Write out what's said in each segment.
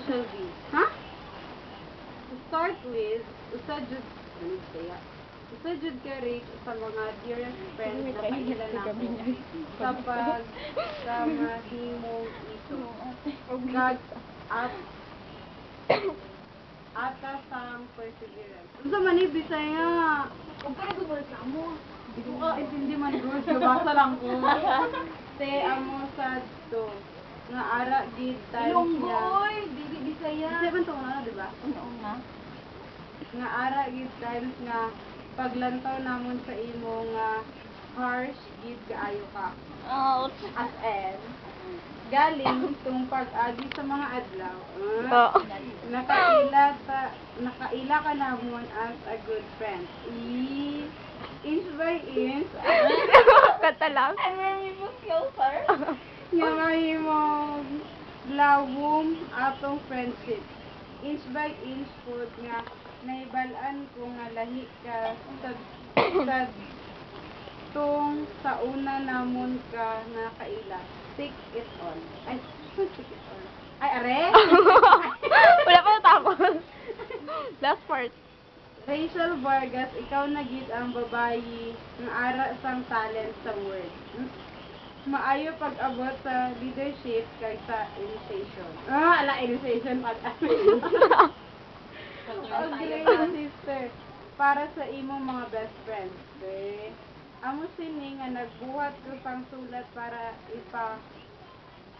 Rachel B. Ha? To start with, usad jud ano kaya? Usad jud ka Rach sa mga dearest friends na kailan ako. Kapag sa mahimong ito. Kag at ata sang perseverance. Unsa man ni Bisaya? Ug ka nagbubulat na mo. Di ko ka intindi man Bruce, nabasa lang ko. Te amo sa to nga ara gid times niya. dili Bisaya. Kasi man to na, di ba? Una-una. Nga ara gid times nga paglantaw namon sa imo nga harsh gid kaayo ka. Ouch. As in, galing tung pag-agi sa mga adlaw. Oh. ah, nakaila ta, nakaila ka namon as a good friend. I, inch by inch, Kata lang. I'm very closer. nga mahimong lawom atong friendship. Inch by inch po nga naibalaan ko nga lahi ka sa sa tung sa una namon ka nga kaila. Take it on. Ay, take it on. Ay, are? Wala pa natapos. Last part. Rachel Vargas, ikaw na gid ang babayi nga ara sang talent sa word. Maayo pag-abot sa leadership kay sa initiation. Ah, ala initiation pag Okay, sister. Para sa imong mga best friends, be. Amo sini nga nagbuhat ko pang sulat para ipa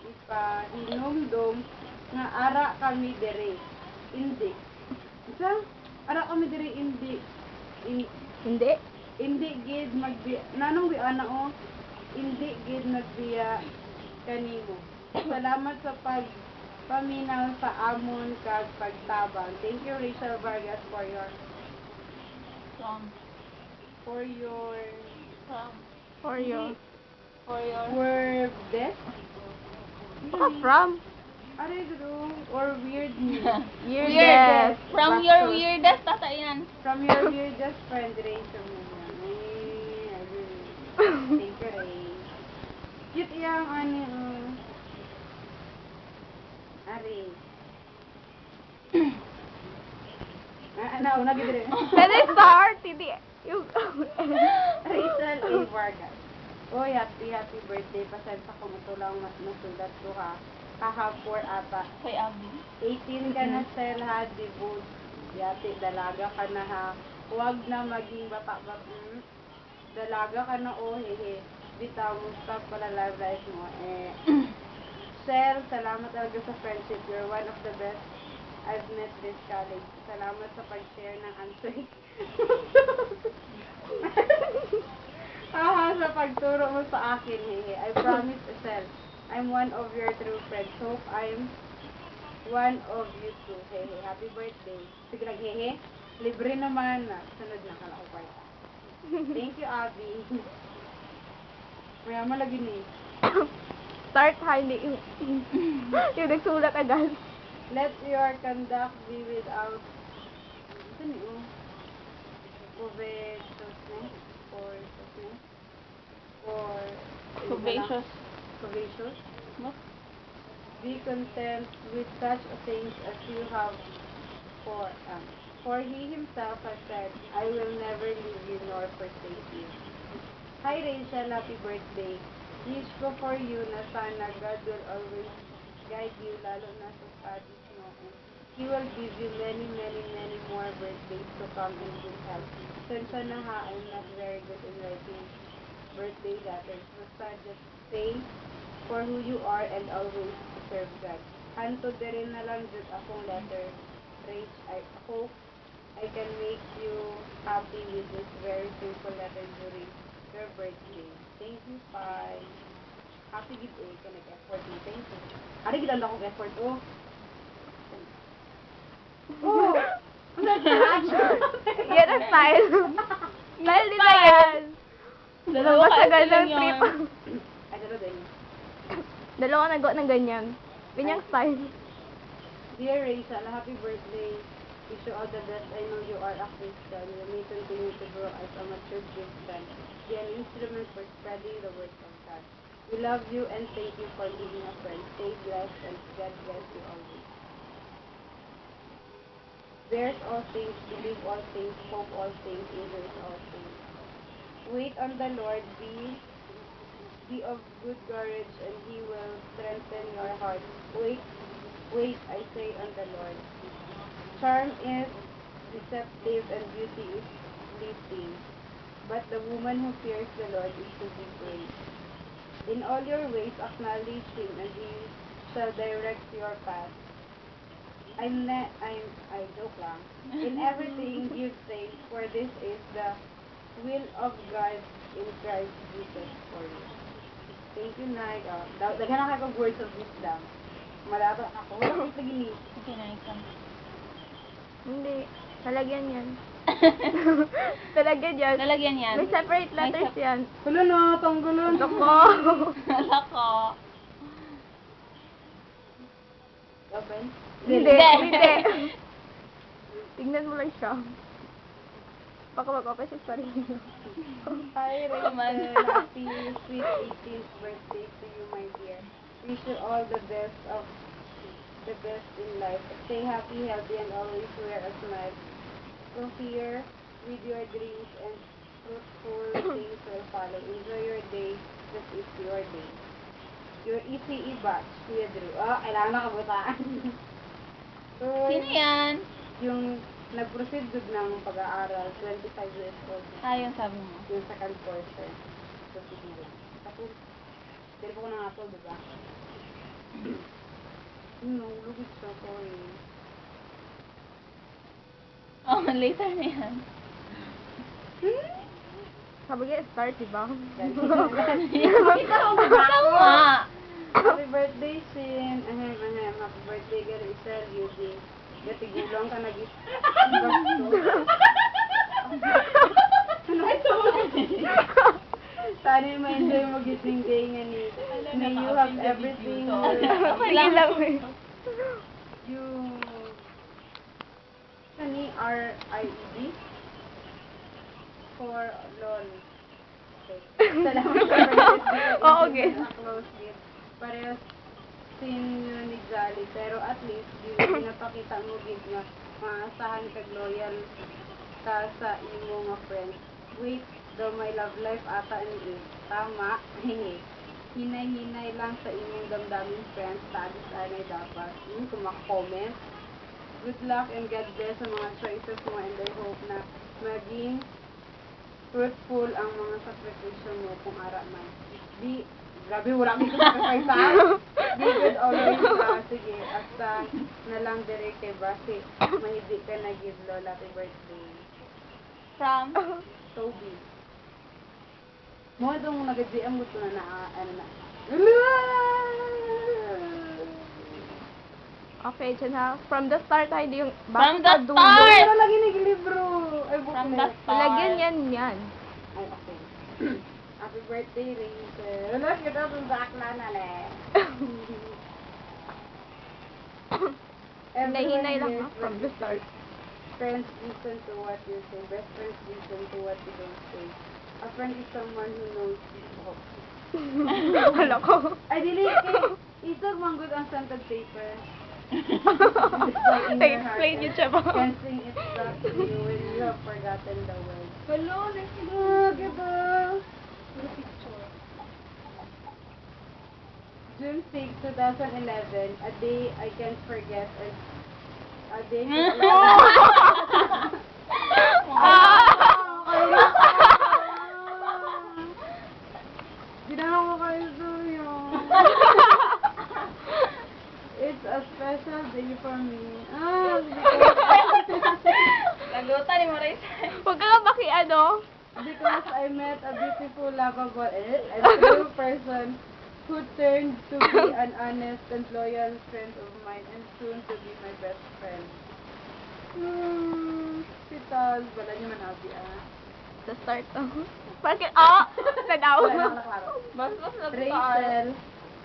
ipa hinumdum nga ara kami dire. Hindi. Isa? Ara kami dire hindi. In, Hindi. hindi gid magbi nanong bi ana o hindi gid nagbiya kanimo salamat sa pag paminaw sa amon kag pagtabang thank you Rachel Vargas for your From. for your From. For you. For your. word this Baka from. or weird news Weirdest. From your weirdest tata yan. from your weirdest friend Rachel thank you Ray cute yang ano uh, Ari. Ah, ano, una gid rin. Pwede start. Hindi. Yung... Rachel A. Vargas. Oy, happy, happy birthday. Pasensya ko lang mas nasulat ko ha. Kaha 4 ata. Kay Abby. 18 ka na, sir, ha? Debut. Yati, dalaga ka na, ha? Huwag na maging bata-bata. Mm. Dalaga ka na, oh, hehe. Bitaw mo, stop pala live life mo. Eh, sir, salamat talaga sa friendship. You're one of the best I've met this college. Salamat sa pag-share ng answer. Haha, sa pagturo mo sa akin, hehe. I promise, sir, I'm one of your true friends. Hope I'm one of you too. Hehe, happy birthday. Sige lang, hehe. Libre naman na. Sunod na kala ko pa. Thank you, Abby. Maya malagi ni. start. Hindi yung... yung nagsulat agad. Let your conduct be without ito ni oh. Covetousness or covetousness or Curvaceous. Covetous. Be content with such things as you have for um, for he himself has said, I will never leave you nor forsake you. Hi Rachel, happy birthday. Wish ko for you na sana God will always guide you lalo na sa studies mo He will give you many, many, many more birthdays to come in good health. Sensya na ha, I'm not very good in writing birthday letters. Basta just say for who you are and always serve God. Hanto din na lang jud akong letter. Rach, I hope I can make you happy with this very simple letter during your birthday. Thank you, Pai. Happy gid eh, ka nag-effort mo. Thank you. Ari gid ang akong effort, oh. Oh! Ano Yan ang style. Style nila yan. Dalawa ka ganun lang trip. Ay, dalo din. Dalawa nagawa ng ganyan. Ganyang style. Dear Rachel, happy birthday. Wish you all the best. I know you are a Christian. You may continue to grow as a mature Christian. Be an instrument for spreading the word of God. We love you and thank you for being a friend. Stay blessed and God bless you always. bears all things, believe all things, hope all things, endures all things. Wait on the Lord, be be of good courage, and He will strengthen your heart. Wait, wait, I say on the Lord. Charm is deceptive, and beauty is fleeting, but the woman who fears the Lord is to be praised. In all your ways acknowledge Him, and He shall direct your path. I'm ne- I'm I joke lang. In everything give thanks, for this is the will of God in Christ Jesus for you. Thank you, Nay. Ah, oh, daw daghan na kag words of wisdom. Malaba ako. Wala ko Hindi. Talagyan yan. Talagyan yan. Lalagyan yan. May separate May letters sep- yan. Hulo no, tanggalon. Ako. Wala ko. Open. Hindi. Hindi. Tignan mo lang siya. Baka mag-open siya sa mo. Hi. Rachel. Happy sweet 18th birthday to you, my dear. Wish you all the best of the best in life. Stay happy, healthy, and always wear a smile. Here, with your dreams and fruitful things will follow. Enjoy your day. This is your day. Your ECE batch, Kuya Drew. Ah, kailangan nakabutaan. so, Sino yan? yung nag-proceed good ng pag-aaral, 25 years old. Ah, yung sabi mo. Yung second quarter. Sige lang. Tapos, pero ko na nga to, diba? Yung nahulugit siya ko eh. Oh, later na yan. Sabi niya, start, di ba? Tama. Happy birthday, Shin! Ahem, ahem. Happy birthday, Gary Isel, Yuji. Gatigulong ka nag Sana yung ma-enjoy mo gising day nga ni. May you have everything. Okay Sige lang. eh. You... Ani R-I-E-D? For LOL. Okay. Salamat sa. Oo, okay. A close gift. Parehas sin yun ni Jolly. Pero at least, di pinapakita mo gid nga maasahan kag loyal ka sa imo nga friend. Wait, daw my love life ata ni eh. Tama. Hingi. Hinay-hinay lang sa inyong damdamin friends. Tagis anay dapat. Yung kumak-comment. Good luck and God bless sa mga choices mo and I hope na maging fruitful ang mga sakripisyo mo kung ara man. Di, grabe, wala kang sacrifice ha? Di good always ka. Sige, hasta na lang dire kay Basi. Mahidi ka na give Lola happy birthday. From? Toby. Mo itong nag-DM mo na na, ano na. Okay, dyan ha. From the start, ha, hindi yung From the dulo. start! Wala lagi naglibro. Ay, booklet. From the start. Lagyan yan yan. Ay, okay. Happy birthday, Rachel. Wala, kita itong sakla na le. Hinay-hinay lang ha, from the start. Friends listen to what you say. Best friends listen to what you don't say. A friend is someone who knows you. Oh. Wala ko. Ay, dili Isog manggod ang scented paper. Na-explain niyo siya ba? Can sing it back to you when you have forgotten the words. Hello, next Look at the June 6, 2011, a day I can't forget. A, a day lovable, eh, and true person who turned to be an honest and loyal friend of mine and soon to be my best friend. Hmm, pitas. Wala niyo man abi ah. Sa start. Bakit? Ah! Nadaw. Wala na klaro. Mas mas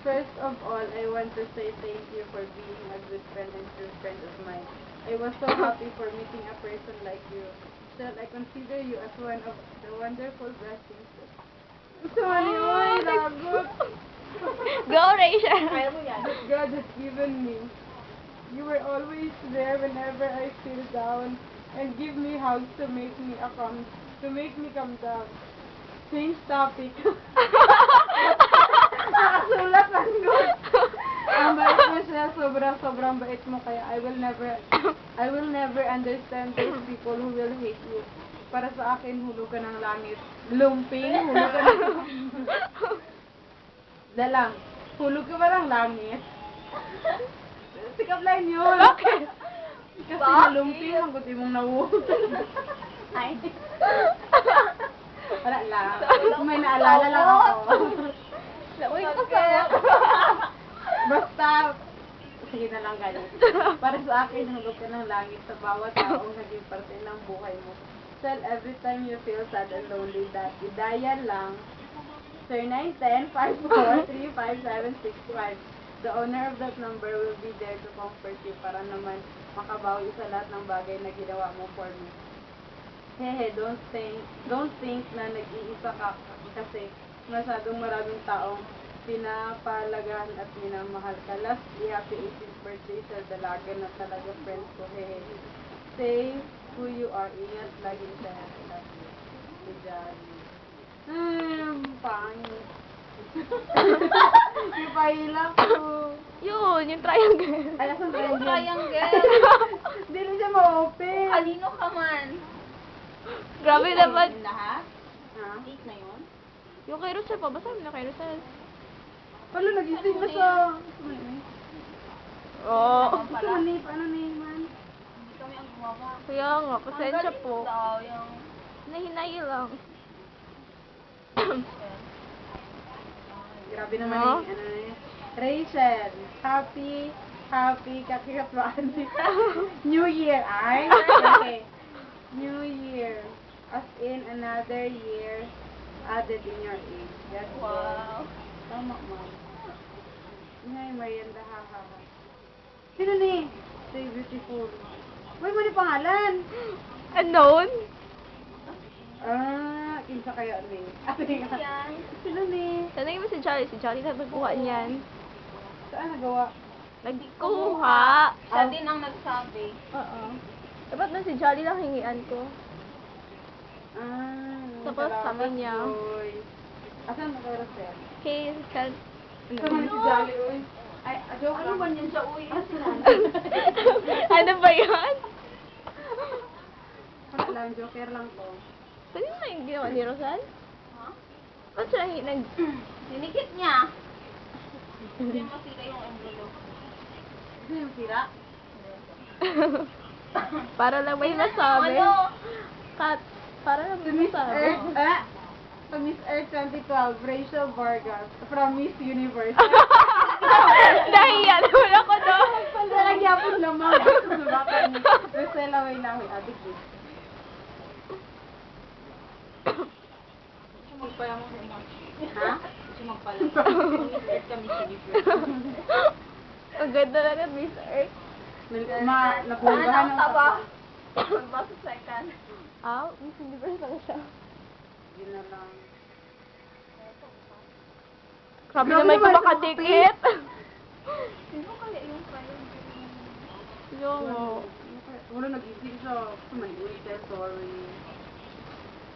first of all, I want to say thank you for being a good friend and true friend of mine. I was so happy for meeting a person like you. Still, I consider you as one of the wonderful blessings. Go, Rachel. God has given me. You were always there whenever I feel down and give me hugs to make me uh, a calm, to make me calm down. Change topic. Nakasulat lang doon. Ang bait mo siya, sobrang sobrang bait mo kaya I will never I will never understand those people who will hate you. Para sa akin, hulog ka ng langit. Lumping, hulog ka ng Dalang, hulog ka ba ng langit? Sikap line yun. Bakit? Kasi Bakit? nalumping ang kuti mong nawutan. Ay. Wala lang. May naalala lang ako. Uy, kasama. Basta, sige na lang ganun. Para sa akin, hulog ka ng langit sa bawat taong naging parte ng buhay mo. Tell every time you feel sad and lonely that dial lang 0910-54-35765. The owner of that number will be there to comfort you para naman makabawi sa lahat ng bagay na ginawa mo for me. Hehe, don't think, don't think na nag-iisa ka kasi masyadong maraming taong pinapalagahan at minamahal ka. Lastly, happy 18th birthday sa dalaga na talaga friends ko. Hehe. Say who you are. Ingat lagi sa love you. Si Johnny. Hmm, pangit. Ipahilak ko. Yun, yung triangle. Ay, asan ba Yung yun? triangle. Hindi rin siya ma-open. Kanino ka man? Grabe naman. Yung lahat? Ha? Eight na yun? Yung kay Rosel pa, basta na kay Rosel. Palo, nagising na siya. Oo. Ano Ito ni, paano ni gumawa. Kaya nga, pasensya Ang galing po. daw, yung... Nahinay lang. Grabe naman No? eh. Ano eh. Rachel, happy, happy, kakikatuan. New Year, ay? Okay. New Year. As in another year added in your age. That's Wow. good. Tama, ma'am. Ngay, Marianda, ha, ha, ha. Sino ni? Stay beautiful. Uy, mo ni pangalan. Unknown? Ah, kinsa kaya ni? Ate nga. Yan. Sino ni? Tanagin mo si Charlie. Si Charlie na nagkuha niyan. Saan nagawa? Nagkuha. Siya din ang nagsabi. Oo. Dapat na si Charlie lang hingian ko. Ah, Tapos sabi niya. Asan kayo, Rosel? Kay. Ito man si Jolly, uy. Ay, ah, joke Ano lang. ba yan siya, uy? ano ba yan? Wala lang, joker lang to. Pwede na yung ginawa ni Rosal? Ha? Ba't siya nag... Dinikit niya. Hindi masira yung envelope. Ito yung sira? para lang may masabi. Ano? Kat, para lang may Miss masabi. Earth, ah, to Miss Earth 2012, Rachel Vargas, from Miss Universe. Nahiya naman ako doon. Po naman. Susubakan ni Rosella Waylahoy, adik eh. Siya magpala mo sa mga. Ha? Siya magpala. Miss kami sinipir. Ang ganda na ng Miss Earth. Ma, nabunggahan ng taba. Basta second. Ah, Miss Universe lang siya. Yun na lang. Grabe Grabe naman naman, makadikit. Sino kaya yung kaya? Yung... Wala nag-isip siya. May tell sorry.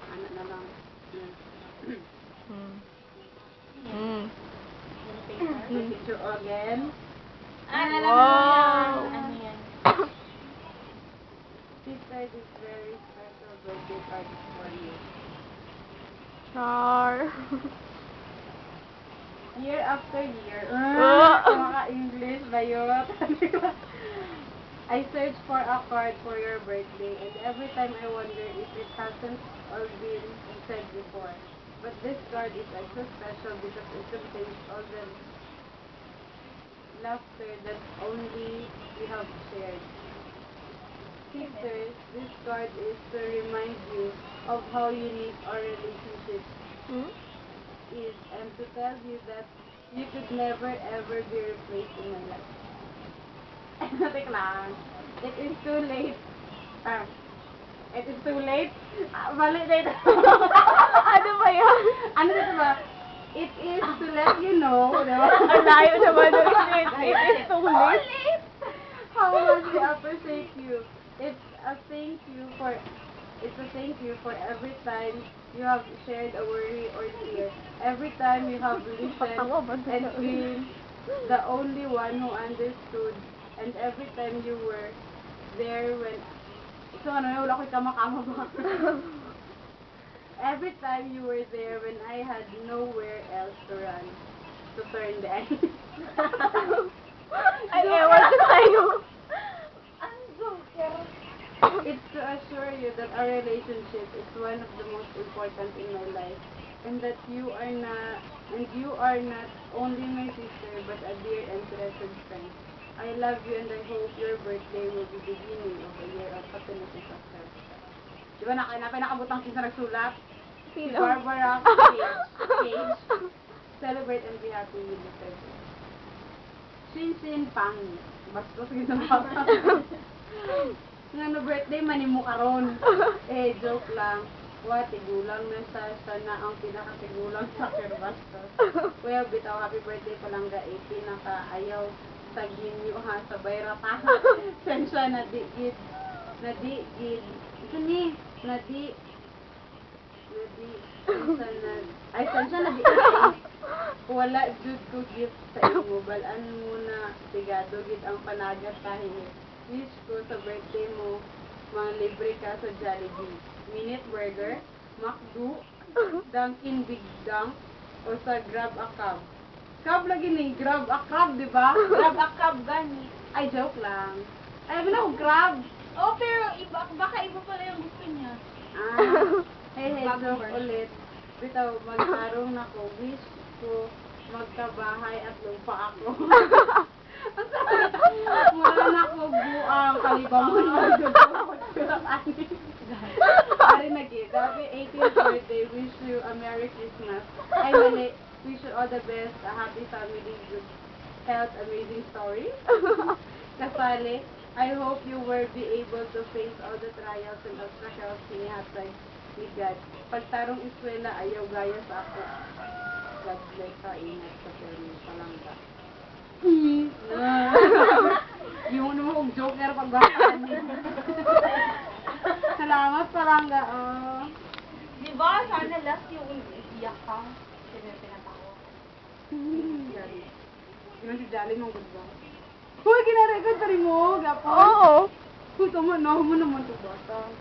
Ano na lang. Hmm. Hmm. Picture again. Ah, alam mo yan. Ano yan? This very special birthday is for you. Char. Year after year. Ah. Mga English ba yun? I search for a card for your birthday and every time I wonder if it hasn't all been said before. But this card is extra special because it contains all the laughter that only we have shared. Sisters, this card is to remind you of how unique our relationship Hmm? Is and to tell you that you could never ever be replaced in my life. Natik lang. It is too late. Ah, it is too late. Ah, mali na ito. ano ba yan? ano dito ba? It is to let you know. Diba? Ang layo naman it. It is too late. how much we appreciate you. It's a thank you for it's a thank you for every time you have shared a worry or tear. Every time you have listened and been the only one who understood. And every time you were there when so ano, wala ko kamakama ba? Every time you were there when I had nowhere else to run to turn then. Ay, ewan ko sa'yo. It's to assure you that our relationship is one of the most important in my life, and that you are not, and you are not only my sister, but a dear and trusted friend. I love you, and I hope your birthday will be the beginning of a year of happiness and success. Di ba naka, napinakabutang kinsa nagsulat? Si Sino? Barbara Cage. Cage. Celebrate and be happy with the present. Shin Shin Pang. Basta sige sa papa. Nga no birthday manimo karon. Eh joke lang. Wa tigulang na sa sana ang pinakatigulang sa Kerbasta. Kuya bitaw happy birthday pa lang ga 18 na ka ayaw sa ginyo ha sa bayrata. Sensya na di gid. Na di gid. Ito ni na di na di sensya na ay sensya na di gid. Wala jud ko gift sa imo. Balaan mo na sigado gid ang panagat kahit wish ko sa birthday mo mga libre ka sa Jollibee. Minute Burger, McDo, Dunkin' Big Dunk, o sa Grab a Cab. Cab lagi ni Grab a Cab, di ba? Grab a cab gani. Ay, joke lang. Ay, ano ko, Grab. Oh, pero iba, baka iba pala yung gusto niya. Ah, hey, hey, joke ulit. Bitaw, magtarong na ko. Wish ko magkabahay at lupa ako. Mula na ko buang kalibamon Ari nagi, grabe 18th birthday. Wish you a Merry Christmas. Ay, mali. Wish you all the best. A happy family, good health, amazing stories. Kasali, I hope you will be able to face all the trials and obstacles hinihatag ni God. Pagtarong eskwela, ayaw gaya sa ako. God bless ka, ingat sa pero palangga. Yung naman kong joker pagbahan. Salamat palangga. Oh. Di ba? Sana last yung iyak ka. Kasi pinatawa. Yun si Jolly mong good ba? Uy, kinarecord pa rin mo. Gapo. Oo. Uy, tama na. Mo naman to bata.